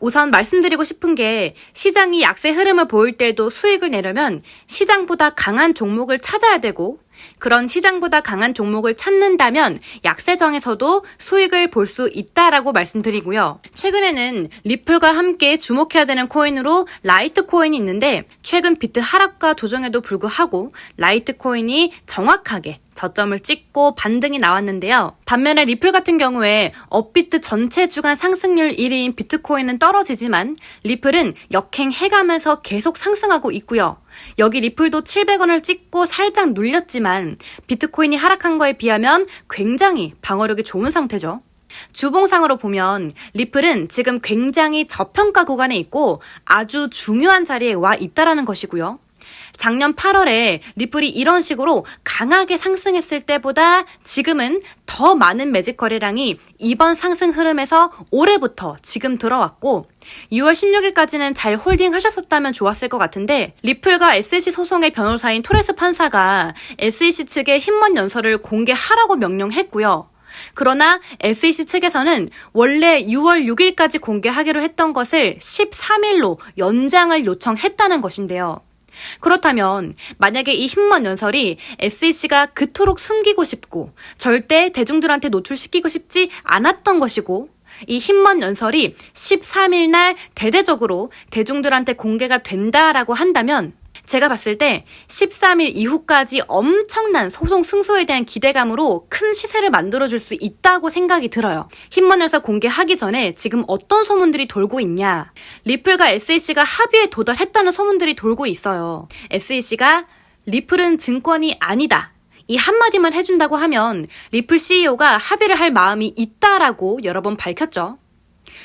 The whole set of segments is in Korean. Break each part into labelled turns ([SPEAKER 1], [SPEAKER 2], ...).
[SPEAKER 1] 우선 말씀드리고 싶은 게 시장이 약세 흐름을 보일 때도 수익을 내려면 시장보다 강한 종목을 찾아야 되고 그런 시장보다 강한 종목을 찾는다면 약세정에서도 수익을 볼 수 있다라고 말씀드리고요. 최근에는 리플과 함께 주목해야 되는 코인으로 라이트 코인이 있는데 최근 비트 하락과 조정에도 불구하고 라이트 코인이 정확하게 저점을 찍고 반등이 나왔는데요. 반면에 리플 같은 경우에 업비트 전체 주간 상승률 1위인 비트코인은 떨어지지만 리플은 역행해가면서 계속 상승하고 있고요. 여기 리플도 700원을 찍고 살짝 눌렸지만 비트코인이 하락한 거에 비하면 굉장히 방어력이 좋은 상태죠. 주봉상으로 보면 리플은 지금 굉장히 저평가 구간에 있고 아주 중요한 자리에 와 있다라는 것이고요. 작년 8월에 리플이 이런 식으로 강하게 상승했을 때보다 지금은 더 많은 매직 거래량이 이번 상승 흐름에서 올해부터 지금 들어왔고 6월 16일까지는 잘 홀딩 하셨었다면 좋았을 것 같은데 리플과 SEC 소송의 변호사인 토레스 판사가 SEC 측에 힘먼 연설을 공개하라고 명령했고요. 그러나 SEC 측에서는 원래 6월 6일까지 공개하기로 했던 것을 13일로 연장을 요청했다는 것인데요. 그렇다면 만약에 이 힘먼 연설이 SEC가 그토록 숨기고 싶고 절대 대중들한테 노출시키고 싶지 않았던 것이고 이 힘먼 연설이 13일 날 대대적으로 대중들한테 공개가 된다라고 한다면 제가 봤을 때 13일 이후까지 엄청난 소송 승소에 대한 기대감으로 큰 시세를 만들어줄 수 있다고 생각이 들어요. 힘먼에서 공개하기 전에 지금 어떤 소문들이 돌고 있냐. 리플과 SEC가 합의에 도달했다는 소문들이 돌고 있어요. SEC가 리플은 증권이 아니다. 이 한마디만 해준다고 하면 리플 CEO가 합의를 할 마음이 있다라고 여러 번 밝혔죠.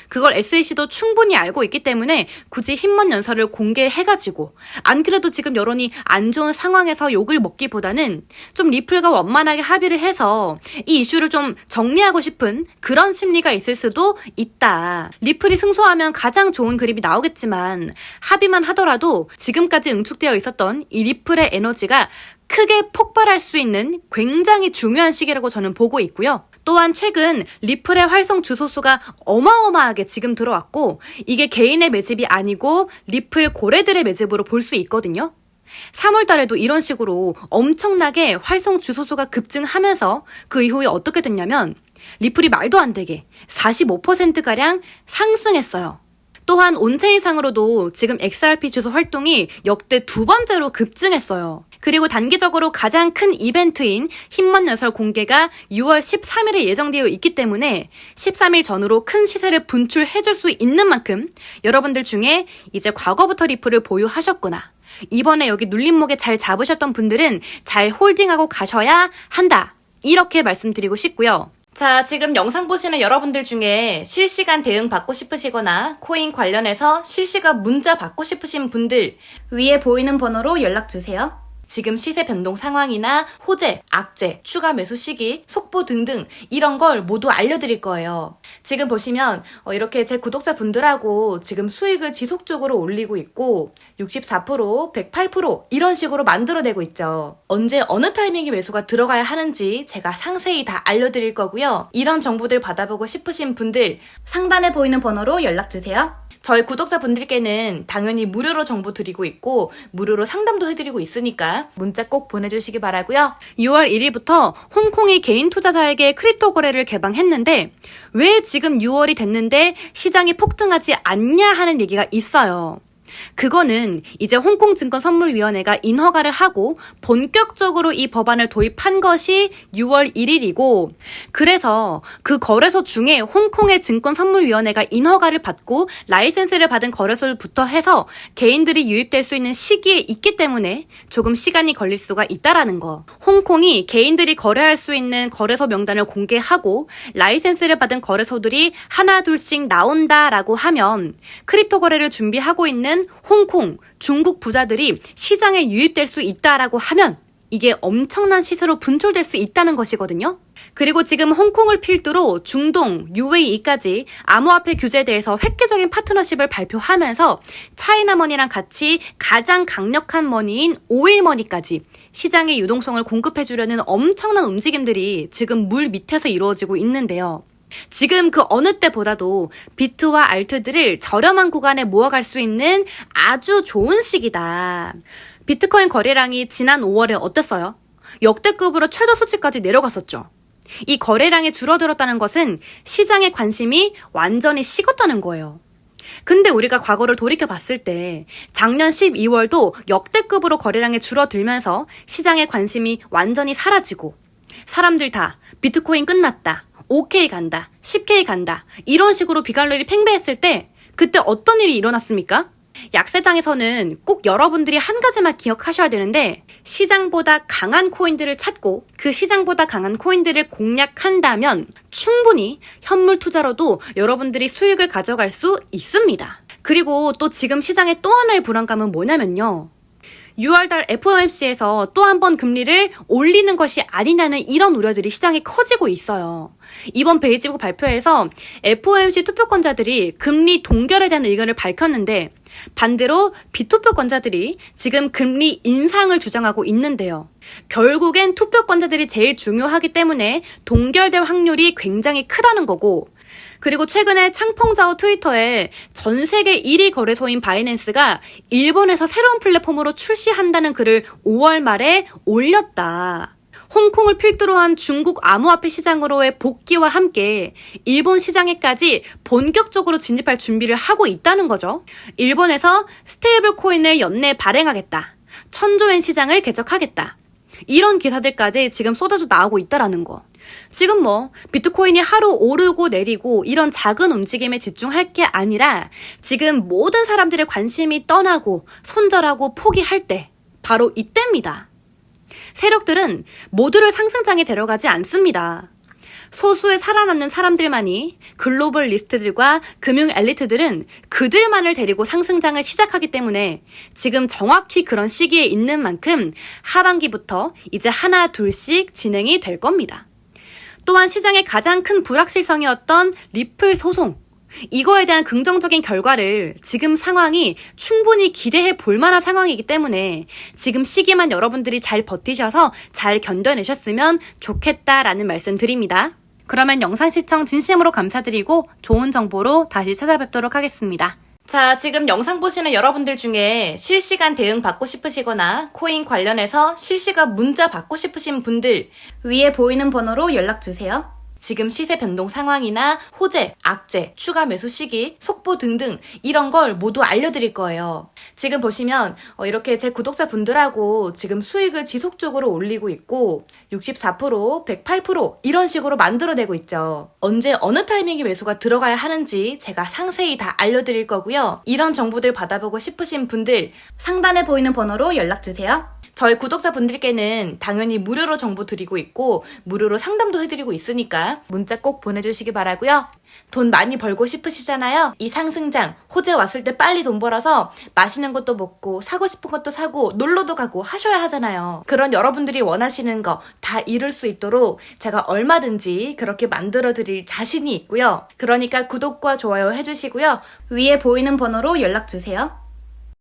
[SPEAKER 1] 그걸 SEC도 충분히 알고 있기 때문에 굳이 힘먼 연설을 공개해가지고 안 그래도 지금 여론이 안 좋은 상황에서 욕을 먹기보다는 좀 리플과 원만하게 합의를 해서 이 이슈를 좀 정리하고 싶은 그런 심리가 있을 수도 있다. 리플이 승소하면 가장 좋은 그림이 나오겠지만 합의만 하더라도 지금까지 응축되어 있었던 이 리플의 에너지가 크게 폭발할 수 있는 굉장히 중요한 시기라고 저는 보고 있고요. 또한 최근 리플의 활성 주소수가 어마어마하게 지금 들어왔고 이게 개인의 매집이 아니고 리플 고래들의 매집으로 볼 수 있거든요. 3월 달에도 이런 식으로 엄청나게 활성 주소수가 급증하면서 그 이후에 어떻게 됐냐면 리플이 말도 안 되게 45%가량 상승했어요. 또한 온체인상으로도 지금 XRP 주소 활동이 역대 두 번째로 급증했어요. 그리고 단기적으로 가장 큰 이벤트인 힘먼 연설 공개가 6월 13일에 예정되어 있기 때문에 13일 전후로 큰 시세를 분출해줄 수 있는 만큼 여러분들 중에 이제 과거부터 리플을 보유하셨구나. 이번에 여기 눌림목에 잘 잡으셨던 분들은 잘 홀딩하고 가셔야 한다. 이렇게 말씀드리고 싶고요. 자, 지금 영상 보시는 여러분들 중에 실시간 대응 받고 싶으시거나 코인 관련해서 실시간 문자 받고 싶으신 분들 위에 보이는 번호로 연락 주세요. 지금 시세 변동 상황이나 호재, 악재, 추가 매수 시기, 속보 등등 이런 걸 모두 알려드릴 거예요. 지금 보시면 어, 이렇게 제 구독자 분들하고 지금 수익을 지속적으로 올리고 있고 64%, 108% 이런 식으로 만들어내고 있죠. 언제 어느 타이밍에 매수가 들어가야 하는지 제가 상세히 다 알려드릴 거고요. 이런 정보들 받아보고 싶으신 분들 상단에 보이는 번호로 연락 주세요. 저희 구독자분들께는 당연히 무료로 정보 드리고 있고 무료로 상담도 해드리고 있으니까 문자 꼭 보내주시기 바라고요. 6월 1일부터 홍콩이 개인 투자자에게 크립토 거래를 개방했는데 왜 지금 6월이 됐는데 시장이 폭등하지 않냐 하는 얘기가 있어요. 그거는 이제 홍콩 증권 선물위원회가 인허가를 하고 본격적으로 이 법안을 도입한 것이 6월 1일이고 그래서 그 거래소 중에 홍콩의 증권 선물위원회가 인허가를 받고 라이센스를 받은 거래소부터 해서 개인들이 유입될 수 있는 시기에 있기 때문에 조금 시간이 걸릴 수가 있다라는 거. 홍콩이 개인들이 거래할 수 있는 거래소 명단을 공개하고 라이센스를 받은 거래소들이 하나 둘씩 나온다라고 하면 크립토 거래를 준비하고 있는 홍콩, 중국 부자들이 시장에 유입될 수 있다라고 하면 이게 엄청난 시세로 분출될 수 있다는 것이거든요. 그리고 지금 홍콩을 필두로 중동, UAE까지 암호화폐 규제에 대해서 획기적인 파트너십을 발표하면서 차이나머니랑 같이 가장 강력한 머니인 오일머니까지 시장의 유동성을 공급해주려는 엄청난 움직임들이 지금 물 밑에서 이루어지고 있는데요. 지금 그 어느 때보다도 비트와 알트들을 저렴한 구간에 모아갈 수 있는 아주 좋은 시기다. 비트코인 거래량이 지난 5월에 어땠어요? 역대급으로 최저 수치까지 내려갔었죠. 이 거래량이 줄어들었다는 것은 시장의 관심이 완전히 식었다는 거예요. 근데 우리가 과거를 돌이켜 봤을 때 작년 12월도 역대급으로 거래량이 줄어들면서 시장의 관심이 완전히 사라지고 사람들 다 비트코인 끝났다. 5K 간다. 10K 간다. 이런 식으로 비갈ler이 팽배했을 때 그때 어떤 일이 일어났습니까? 약세장에서는 꼭 여러분들이 한 가지만 기억하셔야 되는데 시장보다 강한 코인들을 찾고 그 시장보다 강한 코인들을 공략한다면 충분히 현물 투자로도 여러분들이 수익을 가져갈 수 있습니다. 그리고 또 지금 시장의 또 하나의 불안감은 뭐냐면요. 6월달 FOMC에서 또 한 번 금리를 올리는 것이 아니냐는 이런 우려들이 시장에 커지고 있어요. 이번 베이지북 발표에서 FOMC 투표권자들이 금리 동결에 대한 의견을 밝혔는데 반대로 비투표권자들이 지금 금리 인상을 주장하고 있는데요. 결국엔 투표권자들이 제일 중요하기 때문에 동결될 확률이 굉장히 크다는 거고 그리고 최근에 창펑자오 트위터에 전 세계 1위 거래소인 바이낸스가 일본에서 새로운 플랫폼으로 출시한다는 글을 5월 말에 올렸다. 홍콩을 필두로 한 중국 암호화폐 시장으로의 복귀와 함께 일본 시장에까지 본격적으로 진입할 준비를 하고 있다는 거죠. 일본에서 스테이블 코인을 연내 발행하겠다. 천조엔 시장을 개척하겠다. 이런 기사들까지 지금 쏟아져 나오고 있다라는 거. 지금 뭐 비트코인이 하루 오르고 내리고 이런 작은 움직임에 집중할 게 아니라 지금 모든 사람들의 관심이 떠나고 손절하고 포기할 때 바로 이때입니다. 세력들은 모두를 상승장에 데려가지 않습니다. 소수의 살아남는 사람들만이 글로벌 리스트들과 금융 엘리트들은 그들만을 데리고 상승장을 시작하기 때문에 지금 정확히 그런 시기에 있는 만큼 하반기부터 이제 하나 둘씩 진행이 될 겁니다. 또한 시장의 가장 큰 불확실성이었던 리플 소송. 이거에 대한 긍정적인 결과를 지금 상황이 충분히 기대해 볼 만한 상황이기 때문에 지금 시기만 여러분들이 잘 버티셔서 잘 견뎌내셨으면 좋겠다라는 말씀 드립니다. 그러면 영상 시청 진심으로 감사드리고 좋은 정보로 다시 찾아뵙도록 하겠습니다. 자, 지금 영상 보시는 여러분들 중에 실시간 대응 받고 싶으시거나 코인 관련해서 실시간 문자 받고 싶으신 분들 위에 보이는 번호로 연락 주세요. 지금 시세 변동 상황이나 호재, 악재, 추가 매수 시기, 속보 등등 이런 걸 모두 알려드릴 거예요. 지금 보시면 어, 이렇게 제 구독자 분들하고 지금 수익을 지속적으로 올리고 있고 64%, 108% 이런 식으로 만들어내고 있죠. 언제 어느 타이밍에 매수가 들어가야 하는지 제가 상세히 다 알려드릴 거고요. 이런 정보들 받아보고 싶으신 분들 상단에 보이는 번호로 연락 주세요. 저희 구독자분들께는 당연히 무료로 정보 드리고 있고 무료로 상담도 해드리고 있으니까 문자 꼭 보내주시기 바라고요. 돈 많이 벌고 싶으시잖아요. 이 상승장 호재 왔을 때 빨리 돈 벌어서 맛있는 것도 먹고 사고 싶은 것도 사고 놀러도 가고 하셔야 하잖아요. 그런 여러분들이 원하시는 거 다 이룰 수 있도록 제가 얼마든지 그렇게 만들어 드릴 자신이 있고요. 그러니까 구독과 좋아요 해주시고요. 위에 보이는 번호로 연락 주세요.